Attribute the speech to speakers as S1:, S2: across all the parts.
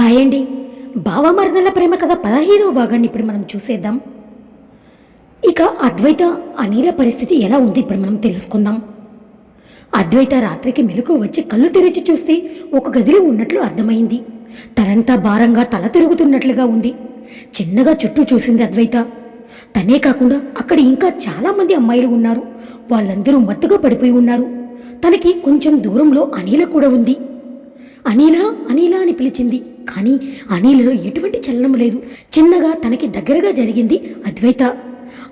S1: Hi అండి భావమరదల ప్రేమ కథ పదహైదవ భాగాన్ని ఇప్పుడు మనం చూసేద్దాం. ఇక అద్వైత అనిల పరిస్థితి ఎలా ఉంది ఇప్పుడు మనం తెలుసుకుందాం. అద్వైత రాత్రికి మెలకు వచ్చి కళ్ళు తెరిచి చూస్తే ఒక గదిలో ఉన్నట్లు అర్థమైంది. తలంతా భారంగా తల తిరుగుతున్నట్లుగా ఉంది. చిన్నగా చుట్టూ చూసింది అద్వైత. తనే కాకుండా అక్కడ ఇంకా చాలామంది అమ్మాయిలు ఉన్నారు. వాళ్ళందరూ మత్తుగా పడిపోయి ఉన్నారు. తనకి కొంచెం దూరంలో అనిల కూడా ఉంది. అనిలా అనిలా అని పిలిచింది. కానీ అనిలలో ఎటువంటి చలనం లేదు. చిన్నగా తనకి దగ్గరగా జరిగింది అద్వైత.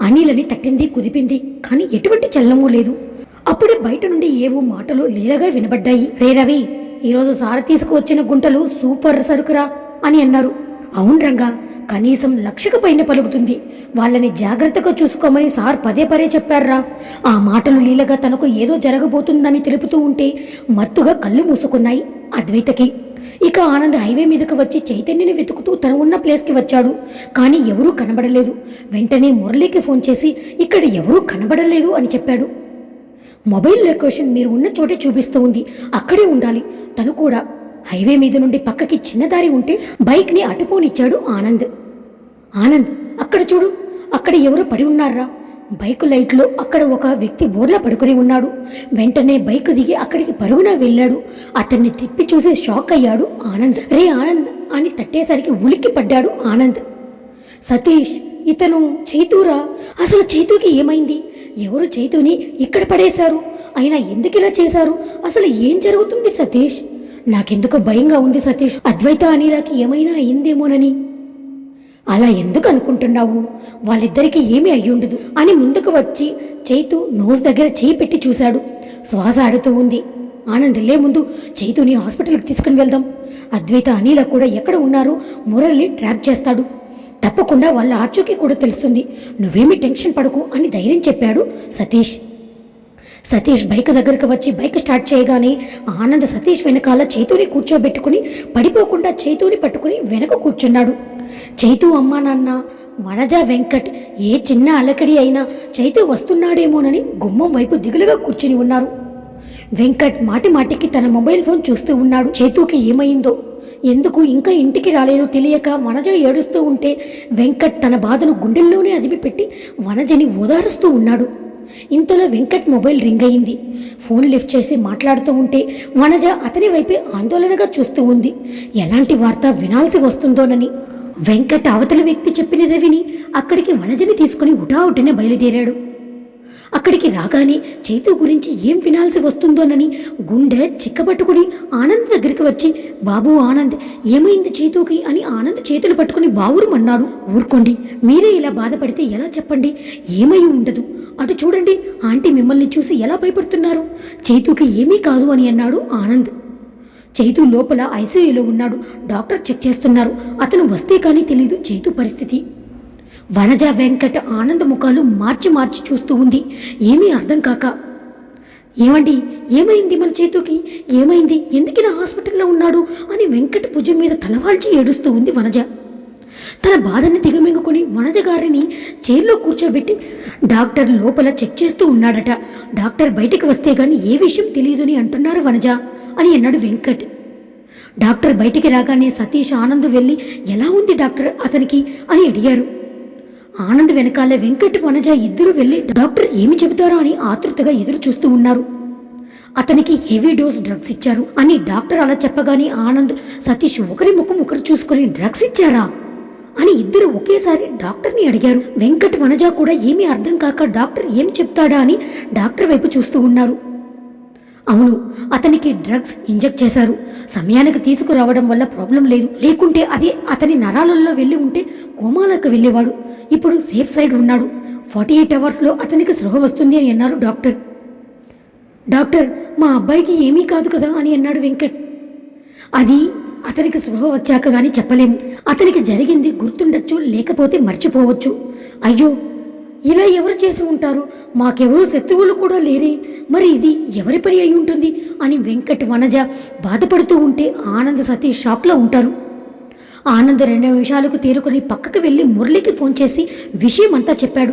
S1: అనిలని తట్టింది కుదిపింది కానీ ఎటువంటి చలనము లేదు. అప్పుడే బయట నుండి ఏవో మాటలు లీలగా వినబడ్డాయి. రే రవి ఈరోజు సార తీసుకువచ్చిన గుంటలు సూపర్ సరుకురా అని అన్నారు. అవును రంగా కనీసం లక్షకు పైన పలుకుతుంది. వాళ్ళని జాగ్రత్తగా చూసుకోమని సార్ పదే పదే చెప్పారా. ఆ మాటలు లీలగా తనకు ఏదో జరగబోతుందని తెలుపుతూ ఉంటే మత్తుగా కళ్ళు మూసుకున్నాయి అద్వైతకి. ఇక ఆనంద్ హైవే మీదకు వచ్చి చైతన్యని వెతుకుతూ తను ఉన్న ప్లేస్కి వచ్చాడు. కానీ ఎవరూ కనబడలేదు. వెంటనే మురళికి ఫోన్ చేసి ఇక్కడ ఎవరూ కనబడలేదు అని చెప్పాడు. మొబైల్ లొకేషన్ మీరు ఉన్న చోటే చూపిస్తూ ఉంది. అక్కడే ఉండాలి. తను కూడా హైవే మీద నుండి పక్కకి చిన్న దారి ఉంటే బైక్ని అటుపోనిచ్చాడు ఆనంద్. ఆనంద్ అక్కడ చూడు. అక్కడ ఎవరో పడి ఉన్నారా? బైక్ లైట్లో అక్కడ ఒక వ్యక్తి బోర్లా పడుకొని ఉన్నాడు. వెంటనే బైక్ దిగి అక్కడికి పరుగున వెళ్ళాడు. అతన్ని తిప్పి చూసి షాక్ అయ్యాడు ఆనంద్. రే ఆనంద్ అని తట్టేసరికి ఉలిక్కి పడ్డాడు ఆనంద్. సతీష్ ఇతను చైతూరా? అసలు చైతూకి ఏమైంది? ఎవరు చైతూని ఇక్కడ పడేశారు? అయినా ఎందుకు ఇలా చేశారు? అసలు ఏం జరుగుతుంది సతీష్? నాకెందుకో భయంగా ఉంది సతీష్. అద్వైత అనిలాకి ఏమైనా అయిందేమోనని. అలా ఎందుకు అనుకుంటున్నావు? వాళ్ళిద్దరికీ ఏమీ అయ్యుండదు అని ముందుకు వచ్చి చైతు నోస్ దగ్గర చేయి పెట్టి చూశాడు. శ్వాస ఆడుతూ ఉంది. ఆనంద్ లే ముందు చైతుని హాస్పిటల్కి తీసుకుని వెళ్దాం. అద్వైత అనిల కూడా ఎక్కడ ఉన్నారో? మురళి ట్రాప్ చేస్తాడు. తప్పకుండా వాళ్ళ ఆచూకీ కూడా తెలుస్తుంది. నువ్వేమీ టెన్షన్ పడకు అని ధైర్యం చెప్పాడు సతీష్. సతీష్ బైక్ దగ్గరకు వచ్చి బైక్ స్టార్ట్ చేయగానే ఆనంద్ సతీష్ వెనకాల చేతుని కూర్చోబెట్టుకుని పడిపోకుండా చేతుని పట్టుకుని వెనక కూర్చున్నాడు. చైతు అమ్మా నాన్న వనజ వెంకట్ ఏ చిన్న అలకడి అయినా చైతు వస్తున్నాడేమోనని గుమ్మం వైపు దిగులుగా కూర్చుని ఉన్నారు. వెంకట్ మాటి మాటికి తన మొబైల్ ఫోన్ చూస్తూ ఉన్నాడు. చేతుకి ఏమైందో ఎందుకు ఇంకా ఇంటికి రాలేదో తెలియక వనజ ఏడుస్తూ ఉంటే వెంకట్ తన బాధను గుండెల్లోనే అదిపిపెట్టి వనజని ఓదారుస్తూ ఉన్నాడు. ఇంతలో వెంకట్ మొబైల్ రింగ్ అయింది. ఫోన్ లిఫ్ట్ చేసి మాట్లాడుతూ ఉంటే వనజ అతని వైపే ఆందోళనగా చూస్తూ ఉంది. ఎలాంటి వార్త వినాల్సి వస్తుందోనని. వెంకట్ అవతల వ్యక్తి చెప్పినది విని అక్కడికి వనజని తీసుకుని ఉటావుటినే బయలుదేరాడు. అక్కడికి రాగానే చైతు గురించి ఏం వినాల్సి వస్తుందోనని గుండె చిక్కబట్టుకుని ఆనంద్ దగ్గరికి వచ్చి బాబు ఆనంద్ ఏమైంది చైతుకి? అని ఆనంద్ చేతులు పట్టుకుని బావురుమన్నాడు ఊరుకోండి మీరే ఇలా బాధపడితే ఎలా చెప్పండి? ఏమై ఉండదు. అటు చూడండి ఆంటీ మిమ్మల్ని చూసి ఎలా భయపడుతున్నారు? చైతుకి ఏమీ కాదు అని అన్నాడు ఆనంద్. చైతు లోపల ఐసీయూలో ఉన్నాడు. డాక్టర్ చెక్ చేస్తున్నారు. అతను వస్తే కానీ తెలియదు చైతు పరిస్థితి. వనజ వెంకట ఆనంద ముఖాలు మార్చి మార్చి చూస్తూ ఉంది. ఏమీ అర్థం కాక. ఏమండి ఏమైంది మన చేతుకి? ఏమైంది? ఎందుకు ఇలా హాస్పిటల్లో ఉన్నాడు? అని వెంకట భుజం మీద తలవాల్చి ఏడుస్తూ ఉంది వనజ. తన బాధని దిగమింగుకొని వనజ గారిని చైర్లో కూర్చోబెట్టి డాక్టర్ లోపల చెక్ చేస్తూ ఉన్నాడట. డాక్టర్ బయటికి వస్తే గాని ఏ విషయం తెలియదని అంటున్నారు వనజ. అని అన్నాడు వెంకట్. డాక్టర్ బయటికి రాగానే సతీష్ ఆనంద్ వెళ్ళి ఎలా ఉంది డాక్టర్ అతనికి? అని అడిగారు. ఆనంద్ వెనకాల వెంకట్ వనజ ఇద్దరు వెళ్ళి డాక్టర్ ఏమి చెబుతారో? అని ఆతృతగా ఎదురు చూస్తూ ఉన్నారు. అతనికి హెవీ డోస్ డ్రగ్స్ ఇచ్చారు అని డాక్టర్ అలా చెప్పగానే ఆనంద్ సతీష్ ఒకరి ముఖం ఒకరు చూసుకొని డ్రగ్స్ ఇచ్చారా? అని ఇద్దరు ఒకేసారి డాక్టర్ని అడిగారు. వెంకట్ వనజ కూడా ఏమీ అర్థం కాక డాక్టర్ ఏం చెప్తాడా? అని డాక్టర్ వైపు చూస్తూ ఉన్నారు. అవును అతనికి డ్రగ్స్ ఇంజెక్ట్ చేశారు. సమయానికి తీసుకురావడం వల్ల ప్రాబ్లం లేదు. లేకుంటే అది అతని నరాలలో వెళ్ళి ఉంటే కోమాలకు వెళ్ళేవాడు. ఇప్పుడు సేఫ్ సైడ్ ఉన్నాడు. ఫార్టీ ఎయిట్ అవర్స్లో అతనికి సృహ వస్తుంది అని అన్నారు డాక్టర్. డాక్టర్ మా అబ్బాయికి ఏమీ కాదు కదా అని అన్నాడు వెంకట్. అది అతనికి సృహ వచ్చాక కానీ చెప్పలేము. అతనికి జరిగింది గుర్తుండొచ్చు లేకపోతే మర్చిపోవచ్చు. అయ్యో ఇలా ఎవరు చేసి ఉంటారు? మాకెవరూ శత్రువులు కూడా లేరే. మరి ఇది ఎవరి పని అయి ఉంటుంది? అని వెంకట్ వనజ బాధపడుతూ ఉంటే ఆనంద్ సతీష్ షాక్లో ఉంటారు. ఆనంద్ రెండు నిమిషాలకు తేరుకొని పక్కకు వెళ్ళి మురళికి ఫోన్ చేసి విషయం అంతా చెప్పాడు.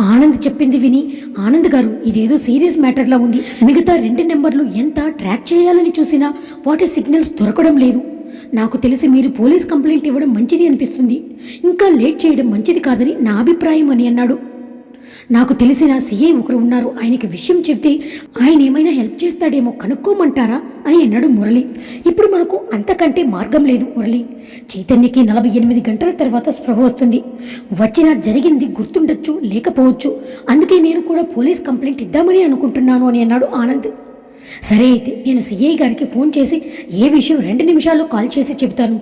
S1: ఆనంద్ చెప్పింది విని ఆనంద్ గారు ఇదేదో సీరియస్ మ్యాటర్లా ఉంది. మిగతా రెండు నెంబర్లు ఎంత ట్రాక్ చేయాలని చూసినా వాటి సిగ్నల్స్ దొరకడం లేదు. నాకు తెలిసి మీరు పోలీస్ కంప్లైంట్ ఇవ్వడం మంచిది అనిపిస్తుంది. ఇంకా లేట్ చేయడం మంచిది కాదని నా అభిప్రాయం అని అన్నాడు. నాకు తెలిసిన సీఐ ఒకరు ఉన్నారు. ఆయనకి విషయం చెప్తే ఆయన ఏమైనా హెల్ప్ చేస్తాడేమో కనుక్కోమంటారా అని అన్నాడు మురళి. ఇప్పుడు మనకు అంతకంటే మార్గం లేదు మురళి. చైతన్యకి నలభై ఎనిమిది గంటల తర్వాత స్పృహ వస్తుంది. వచ్చిన జరిగింది గుర్తుండొచ్చు లేకపోవచ్చు. అందుకే నేను కూడా పోలీస్ కంప్లైంట్ ఇద్దామని అనుకుంటున్నాను అని అన్నాడు ఆనంద్. సరే అయితే నేను సిఐ గారికి ఫోన్ చేసి ఏ విషయం రెండు నిమిషాల్లో కాల్ చేసి చెబుతాను.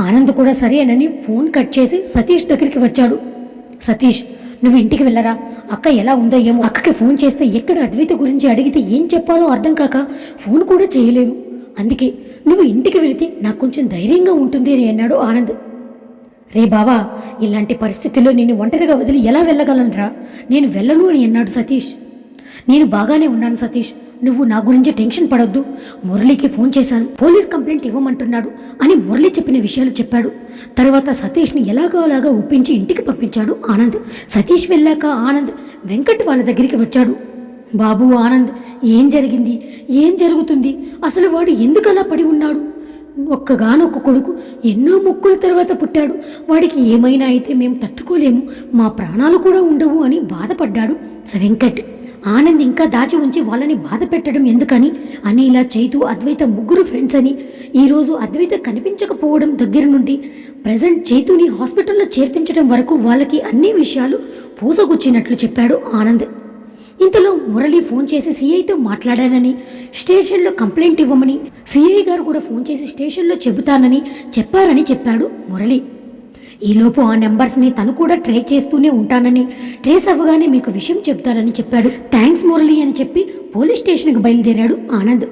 S1: ఆనంద్ కూడా సరేనని ఫోన్ కట్ చేసి సతీష్ దగ్గరికి వచ్చాడు. సతీష్ నువ్వు ఇంటికి వెళ్ళరా? అక్క ఎలా ఉందో ఏమో అక్కకి ఫోన్ చేస్తే ఎక్కడ అద్వైత గురించి అడిగితే ఏం చెప్పాలో అర్థం కాక ఫోన్ కూడా చేయలేదు. అందుకే నువ్వు ఇంటికి వెళితే నాకు కొంచెం ధైర్యంగా ఉంటుంది అని అన్నాడు ఆనంద్. రే బావా ఇలాంటి పరిస్థితుల్లో నేను ఒంటరిగా వదిలి ఎలా వెళ్ళగలనురా నేను వెళ్ళను అని అన్నాడు సతీష్. నేను బాగానే ఉన్నాను సతీష్. నువ్వు నా గురించి టెన్షన్ పడొద్దు. మురళికి ఫోన్ చేశాను. పోలీస్ కంప్లైంట్ ఇవ్వమంటున్నాడు అని మురళి చెప్పిన విషయాలు చెప్పాడు. తర్వాత సతీష్ని ఎలాగోలాగా ఒప్పించి ఇంటికి పంపించాడు ఆనంద్. సతీష్ వెళ్ళాక ఆనంద్ వెంకట్ వాళ్ళ దగ్గరికి వచ్చాడు. బాబు ఆనంద్ ఏం జరిగింది? ఏం జరుగుతుంది? అసలు వాడు ఎందుకు అలా పడి ఉన్నాడు? ఒక్కగానొక్క కొడుకు ఎన్నో ముక్కుల తర్వాత పుట్టాడు. వాడికి ఏమైనా అయితే మేము తట్టుకోలేము. మా ప్రాణాలు కూడా ఉండవు అని బాధపడ్డాడు స వెంకట్. ఆనంద్ ఇంకా దాచి ఉంచి వాళ్ళని బాధ పెట్టడం ఎందుకని? అని ఇలా చైతు అద్వైత ముగ్గురు ఫ్రెండ్స్ అని ఈరోజు అద్వైత కనిపించకపోవడం దగ్గర నుండి ప్రజెంట్ చైతుని హాస్పిటల్లో చేర్పించడం వరకు వాళ్ళకి అన్ని విషయాలు పూసగుచ్చినట్లు చెప్పాడు ఆనంద్. ఇంతలో మురళి ఫోన్ చేసి సిఐతో మాట్లాడానని స్టేషన్లో కంప్లైంట్ ఇవ్వమని సిఐ గారు కూడా ఫోన్ చేసి స్టేషన్లో చెబుతానని చెప్పారని చెప్పాడు మురళి. ఈలోపు ఆ నెంబర్స్ని తను కూడా ట్రై చేస్తూనే ఉంటానని. ట్రేస్ అవ్వగానే మీకు విషయం చెప్తారని చెప్పాడు. థ్యాంక్స్ మురళి అని చెప్పి పోలీస్ స్టేషన్కి బయలుదేరాడు ఆనంద్.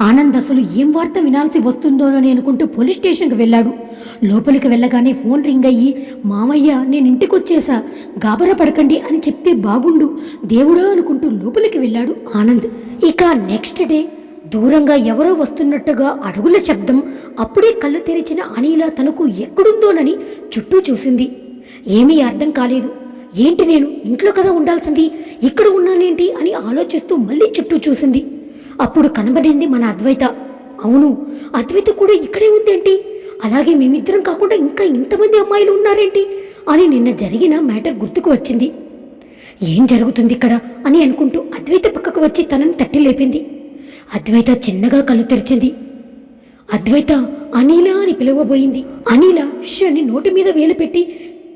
S1: ఆనంద్ అసలు ఏం వార్త వినాల్సి వస్తుందోనని అనుకుంటూ పోలీస్ స్టేషన్కి వెళ్ళాడు. లోపలికి వెళ్ళగానే ఫోన్ రింగ్ అయ్యి మామయ్య నేను ఇంటికి వచ్చేసా గాబరా పడకండి అని చెప్తే బాగుండు. దేవుడా అనుకుంటూ లోపలికి వెళ్ళాడు ఆనంద్. ఇక నెక్స్ట్ డే దూరంగా ఎవరో వస్తున్నట్టుగా అడుగుల శబ్దం అప్పుడే కళ్ళు తెరిచిన అనిల తనకు ఎక్కడుందోనని చుట్టూ చూసింది. ఏమీ అర్థం కాలేదు. ఏంటి నేను ఇంట్లో కదా ఉండాల్సింది? ఇక్కడ ఉన్నానేంటి అని ఆలోచిస్తూ మళ్ళీ చుట్టూ చూసింది. అప్పుడు కనబడింది మన అద్వైత. అవును అద్వైత కూడా ఇక్కడే ఉందేంటి? అలాగే మేమిద్దరం కాకుండా ఇంకా ఇంతమంది అమ్మాయిలు ఉన్నారేంటి? అని నిన్న జరిగిన మ్యాటర్ గుర్తుకు వచ్చింది. ఏం జరుగుతుంది ఇక్కడ అని అనుకుంటూ అద్వైత పక్కకు వచ్చి తనని తట్టి లేపింది. అద్వైత చిన్నగా కళ్ళు తెరిచింది. అద్వైత అనిల అని పిలువబోయింది. అనిల ష్ నోటి మీద వేలు పెట్టి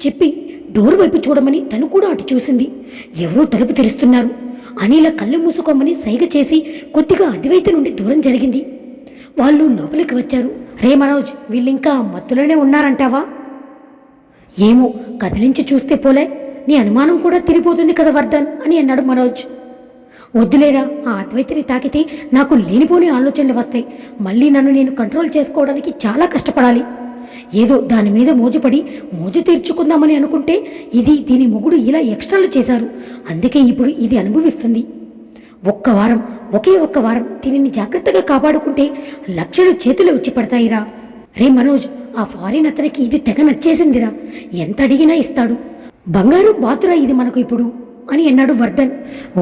S1: చెప్పి డోర్ వైపు చూడమని తను కూడా అటు చూసింది. ఎవరో తలుపు తెరుస్తున్నారు. అనిల కళ్ళు మూసుకోమని సైగ చేసి కొద్దిగా అద్వైత నుండి దూరం జరిగింది. వాళ్ళు లోపలికి వచ్చారు. రే మనోజ్ వీళ్ళింకా మత్తులోనే ఉన్నారంటావా? ఏమో కదిలించి చూస్తే పోలే. నీ అనుమానం కూడా తిరిగిపోతుంది కదా వర్ధన్ అని అన్నాడు మనోజ్. వద్దులేరా ఆ అద్వైతిని తాకితే నాకు లేనిపోని ఆలోచనలు వస్తాయి. మళ్ళీ నన్ను నేను కంట్రోల్ చేసుకోవడానికి చాలా కష్టపడాలి. ఏదో దాని మీద మోజుపడి మోజు తీర్చుకుందామని అనుకుంటే ఇది దీని మొగుడు ఇలా ఎక్స్ట్రాలు చేశారు. అందుకే ఇప్పుడు ఇది అనుభవిస్తుంది. ఒక్క వారం ఒకే ఒక్క వారం దీనిని జాగ్రత్తగా కాపాడుకుంటే లక్షలు చేతులు వచ్చి పడతాయిరా. రే మనోజ్ ఆ ఫారిన్ అతనికి ఇది తెగ నచ్చేసిందిరా. ఎంత అడిగినా ఇస్తాడు. బంగారు బాతురా ఇది మనకు ఇప్పుడు. అని అన్నాడు వర్ధన్.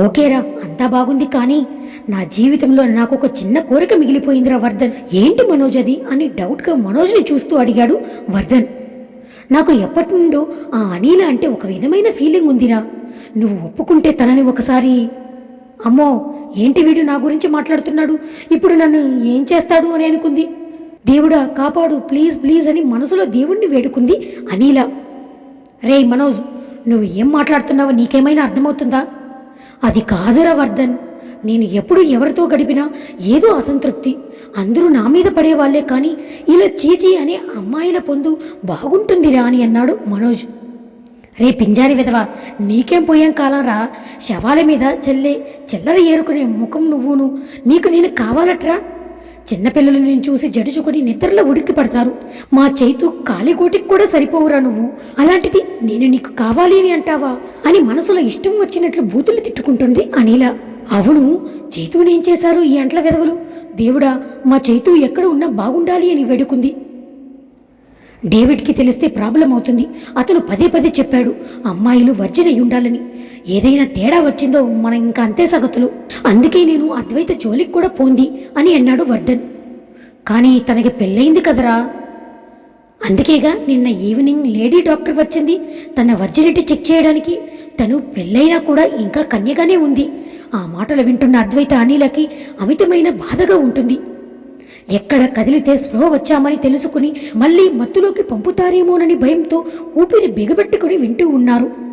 S1: ఓకేరా అంతా బాగుంది కానీ నా జీవితంలో నాకు ఒక చిన్న కోరిక మిగిలిపోయిందిరా వర్ధన్. ఏంటి మనోజ్ అది అని డౌట్గా మనోజ్ని చూస్తూ అడిగాడు వర్ధన్. నాకు ఎప్పటి నుండో ఆ అనిల అంటే ఒక విధమైన ఫీలింగ్ ఉందిరా. నువ్వు ఒప్పుకుంటే తనని ఒకసారి అమ్మో ఏంటి వీడు నా గురించి మాట్లాడుతున్నాడు? ఇప్పుడు నన్ను ఏం చేస్తాడు అని అనుకుంది. దేవుడా కాపాడు ప్లీజ్ ప్లీజ్ అని మనసులో దేవుణ్ణి వేడుకుంది అనిల. రే మనోజ్ నువ్వు ఏం మాట్లాడుతున్నావో నీకేమైనా అర్థమవుతుందా? అది కాదురా వర్ధన్. నేను ఎప్పుడు ఎవరితో గడిపినా ఏదో అసంతృప్తి. అందరూ నా మీద పడేవాళ్ళే కానీ ఇలా చీచీ అనే అమ్మాయిల పొందు బాగుంటుందిరా అని అన్నాడు మనోజ్. రే పింజారి విధవా నీకేం పోయాం కాలం రా శవాల మీద చెల్లే చిల్లర ఏరుకునే ముఖం నువ్వును. నీకు నేను కావాలట్రా? చిన్నపిల్లలు నేను చూసి జడుచుకొని నిద్రలో ఉడికి పడతారు. మా చేతు కాలిగోటికి కూడా సరిపోవురా నువ్వు. అలాంటిది నేను నీకు కావాలి అని అంటావా? అని మనసులో ఇష్టం వచ్చినట్లు బూతులు తిట్టుకుంటుంది అనిల. అవును చేతువునేం చేశారు ఈ అంట్ల విధవలు దేవుడా మా చేతు ఎక్కడ ఉన్నా బాగుండాలి అని వేడుకుంది. డేవిడ్కి తెలిస్తే ప్రాబ్లం అవుతుంది. అతను పదే పదే చెప్పాడు అమ్మాయిలు వర్జిన్ అయి ఉండాలని ఏదైనా తేడా వచ్చిందో మనం ఇంకా అంతే సగతులు. అందుకే నేను అద్వైత జోలికి కూడా పోంది అని అన్నాడు వర్ధన్. కానీ తనకి పెళ్ళయింది కదరా. అందుకేగా నిన్న ఈవినింగ్ లేడీ డాక్టర్ వచ్చింది. తన వర్జినిటీ చెక్ చేయడానికి. తను పెళ్ళైనా కూడా ఇంకా కన్యగానే ఉంది. ఆ మాటలు వింటున్న అద్వైత అనిలకి అమితమైన బాధగా ఉంటుంది. ఎక్కడ కదిలితే స్పృహ వచ్చామని తెలుసుకుని మళ్ళీ మత్తులోకి పంపుతారేమోనని భయంతో ఊపిరి బిగబెట్టుకుని వింటూ ఉన్నారు.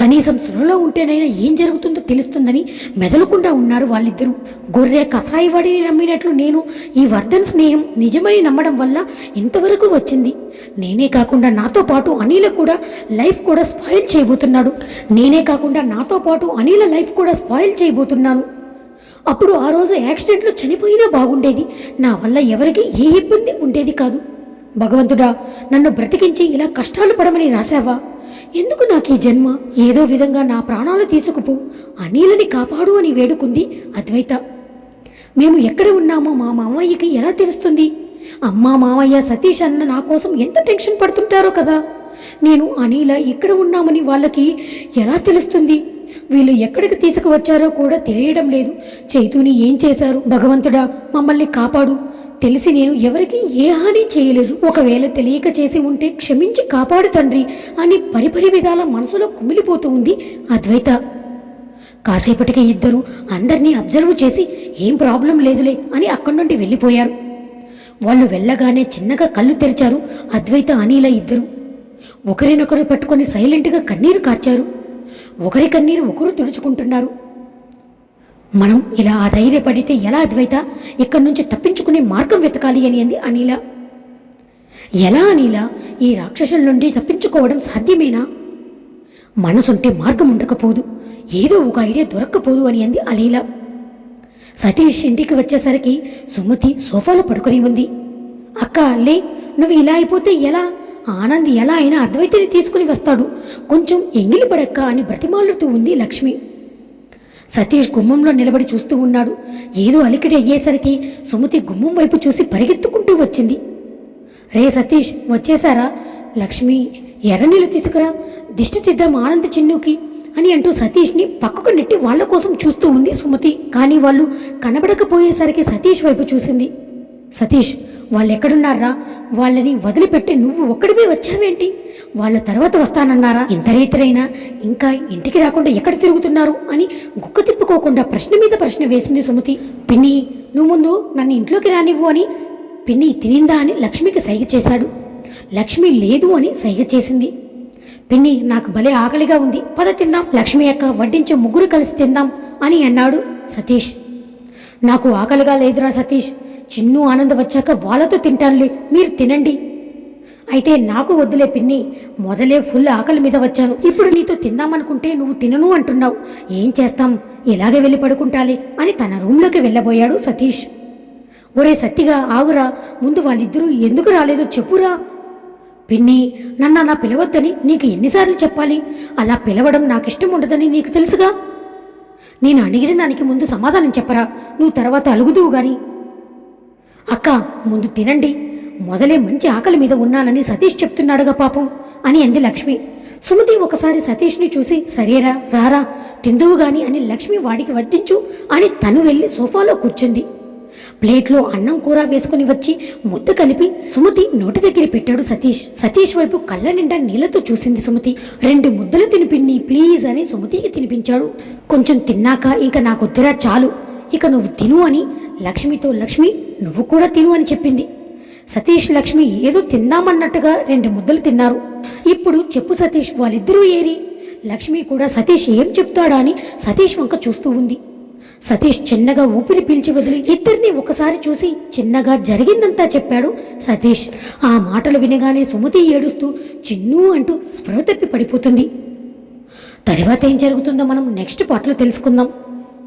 S1: కనీసం సురలో ఉంటేనైనా ఏం జరుగుతుందో తెలుస్తుందని మెదలకుండా ఉన్నారు వాళ్ళిద్దరూ. గొర్రె కసాయివాడిని నమ్మినట్లు నేను ఈ వర్ధన్ స్నేహం నిజమని నమ్మడం వల్ల ఇంతవరకు వచ్చింది. నేనే కాకుండా నాతో పాటు అనిల కూడా లైఫ్ కూడా స్పాయిల్ చేయబోతున్నాడు. నేనే కాకుండా నాతో పాటు అనిల లైఫ్ కూడా స్పాయిల్ చేయబోతున్నాను. అప్పుడు ఆ రోజు యాక్సిడెంట్లో చనిపోయినా బాగుండేది. నా వల్ల ఎవరికి ఏ ఇబ్బంది ఉండేది కాదు. భగవంతుడా నన్ను బ్రతికించి ఇలా కష్టాలు పడమని రాశావా? ఎందుకు నాకు ఈ జన్మ? ఏదో విధంగా నా ప్రాణాలు తీసుకుపో. అనీలని కాపాడు అని వేడుకుంది అద్వైత. మేము ఎక్కడ ఉన్నామో మా మామయ్యకి ఎలా తెలుస్తుంది? అమ్మా మామయ్య సతీష్ అన్న నా కోసం ఎంత టెన్షన్ పడుతుంటారో కదా. నేను అనీల ఇక్కడ ఉన్నామని వాళ్ళకి ఎలా తెలుస్తుంది? వీళ్ళు ఎక్కడికి తీసుకువచ్చారో కూడా తెలియడం లేదు. చైతూని ఏం చేశారు? భగవంతుడా మమ్మల్ని కాపాడు. తెలిసి నేను ఎవరికి ఏ హాని చేయలేదు. ఒకవేళ తెలియక చేసి ఉంటే క్షమించి కాపాడు తండ్రి అని పరిపరి విధాల మనసులో కుమిలిపోతూ ఉంది అద్వైత. కాసేపటికి ఇద్దరు అందరినీ అబ్జర్వ్ చేసి ఏం ప్రాబ్లం లేదులే అని అక్కడి నుండి వెళ్ళిపోయారు. వాళ్ళు వెళ్ళగానే చిన్నగా కళ్ళు తెరిచారు అద్వైత అనిల ఇద్దరు. ఒకరినొకరు పట్టుకొని సైలెంట్గా కన్నీరు కార్చారు. ఒకరి కన్నీరు ఒకరు తుడుచుకుంటున్నారు. మనం ఇలా అధైర్యపడితే ఎలా అద్వైత? ఇక్కడి నుంచి తప్పించుకునే మార్గం వెతకాలి అని అంది అనిల. ఎలా అనిల? ఈ రాక్షసుల నుండి తప్పించుకోవడం సాధ్యమేనా? మనసుంటే మార్గం ఉండకపోదు. ఏదో ఒక ఐడియా దొరక్కపోదు అని అంది అలీల సతీష్ ఇంటికి వచ్చేసరికి సుమతి సోఫాలో పడుకొని ఉంది. అక్క లే నువ్వు ఇలా అయిపోతే ఎలా? ఆనంద్ ఎలా అయినా అద్వైతిని తీసుకుని వస్తాడు. కొంచెం ఎంగిలి పడక్క అని బ్రతిమాలుతూ ఉంది లక్ష్మి. సతీష్ గుమ్మంలో నిలబడి చూస్తూ ఉన్నాడు. ఏదో అలికిడి అయ్యేసరికి సుమతి గుమ్మం వైపు చూసి పరిగెత్తుకుంటూ వచ్చింది. రే సతీష్ వచ్చేసారా? లక్ష్మి ఎర్రనీళ్ళు తీసుకురా. దిష్టి తిద్దాం ఆనంద్ చిన్నుకి అని అంటూ సతీష్ని పక్కకు నెట్టి వాళ్ళ కోసం చూస్తూ ఉంది సుమతి. కానీ వాళ్ళు కనబడకపోయేసరికి సతీష్ వైపు చూసింది. సతీష్ వాళ్ళు ఎక్కడున్నారా వాళ్ళని వదిలిపెట్టి నువ్వు ఒక్కడివే వచ్చావేంటి? వాళ్ళ తర్వాత వస్తానన్నారా? ఇంత రీతిరైనా ఇంకా ఇంటికి రాకుండా ఎక్కడ తిరుగుతున్నారు అని గుక్క తిప్పుకోకుండా ప్రశ్న మీద ప్రశ్న వేసింది సుమతి. పిన్ని నువ్వు ముందు నన్ను ఇంట్లోకి రానివ్వు అని పిన్ని తినిందా అని లక్ష్మికి సైగ చేశాడు. లక్ష్మి లేదు అని సైగ చేసింది. పిన్ని నాకు భలే ఆకలిగా ఉంది. పద తిందాం. లక్ష్మి అక్క వడ్డించే ముగ్గురు కలిసి తిందాం అని అన్నాడు సతీష్. నాకు ఆకలిగా లేదురా సతీష్. చిన్ను ఆనంద్ వచ్చాక వాళ్ళతో తింటానులే మీరు తినండి. అయితే నాకు వద్దులే పిన్ని మొదలే ఫుల్ ఆకలి మీద వచ్చాను. ఇప్పుడు నీతో తిందామనుకుంటే నువ్వు తినను అంటున్నావు. ఏం చేస్తాం? ఇలాగే వెళ్ళి పడుకుంటాలి అని తన రూమ్లోకి వెళ్ళబోయాడు సతీష్. ఒరే సత్తిగా ఆగురా. ముందు వాళ్ళిద్దరూ ఎందుకు రాలేదో చెప్పురా. పిన్ని నన్ను అలా పిలవద్దని నీకు ఎన్నిసార్లు చెప్పాలి? అలా పిలవడం నాకు ఇష్టం ఉండదని నీకు తెలుసుగా? నేను అడిగిన దానికి ముందు సమాధానం చెప్పరా? నువ్వు తర్వాత అలుగుదువు గాని. అక్క ముందు తినండి. మొదలే మంచి ఆకలి మీద ఉన్నానని సతీష్ చెప్తున్నాడుగా పాపం అని అంది లక్ష్మి. సుమతి ఒకసారి సతీష్ని చూసి సరేరా రారా తిందువు గాని అని లక్ష్మి వాడికి వడ్డించు అని తను వెళ్ళి సోఫాలో కూర్చుంది. ప్లేట్లో అన్నం కూర వేసుకుని వచ్చి ముద్ద కలిపి సుమతి నోటి దగ్గర పెట్టాడు సతీష్. సతీష్ వైపు కళ్ళ నిండా నీళ్ళతో చూసింది సుమతి. రెండు ముద్దలు తినిపిన్ని ప్లీజ్ అని సుమతికి తినిపించాడు. కొంచెం తిన్నాక ఇంకా నాకొద్దురా చాలు. ఇక నువ్వు తిను అని లక్ష్మితో లక్ష్మి నువ్వు కూడా తిను అని చెప్పింది. సతీష్ లక్ష్మి ఏదో తిందామన్నట్టుగా రెండు ముద్దలు తిన్నారు. ఇప్పుడు చెప్పు సతీష్ వాళ్ళిద్దరూ ఏరి? లక్ష్మి కూడా సతీష్ ఏం చెప్తాడా అని సతీష్ వంక చూస్తూ ఉంది. సతీష్ చిన్నగా ఊపిరి పీల్చి వదిలి ఇద్దరిని ఒకసారి చూసి చిన్నగా జరిగిందంతా చెప్పాడు సతీష్. ఆ మాటలు వినగానే సుమతి ఏడుస్తూ చిన్ను అంటూ స్పృహ తప్పి పడిపోతుంది. తర్వాత ఏం జరుగుతుందో మనం నెక్స్ట్ పాటలో తెలుసుకుందాం.